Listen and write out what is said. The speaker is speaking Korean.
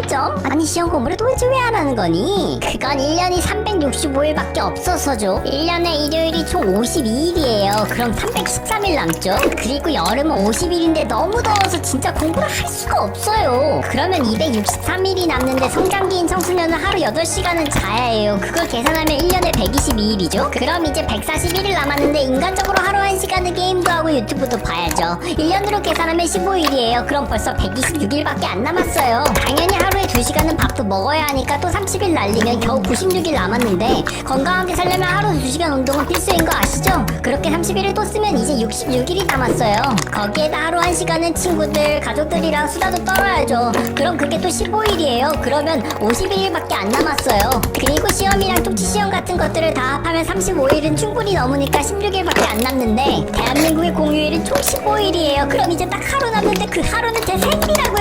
장점? 아니 시험 공부를 도대체 왜 안 하는 거니? 그건 1년이 365일밖에 없어서죠 1년에 일요일이 총 52일이에요 그럼 313일 남죠? 그리고 여름은 50일인데 너무 더워서 진짜 공부를 할 수가 없어요 그러면 263일이 남는데 성장기인 청소년은 하루 8시간은 자야 해요 그걸 계산하면 1년에 122일이죠? 그럼 이제 141일 남았는데 인간적으로 하루 1시간은 게임도 하고 유튜브도 봐야죠 1년으로 계산하면 15일이에요 그럼 벌써 126일밖에 안 남았어요 먹어야 하니까 또 30일 날리면 겨우 96일 남았는데 건강하게 살려면 하루 2시간 운동은 필수인 거 아시죠? 그렇게 30일을 또 쓰면 이제 66일이 남았어요. 거기에다 하루 1시간은 친구들 가족들이랑 수다도 떨어야죠. 그럼 그게 또 15일이에요. 그러면 51일밖에 안 남았어요. 그리고 시험이랑 통치 시험 같은 것들을 다 합하면 35일은 충분히 넘으니까 16일밖에 안 남는데 대한민국의 공휴일은 총 15일이에요. 그럼 이제 딱 하루 남는데 그 하루는 제 생일이라고요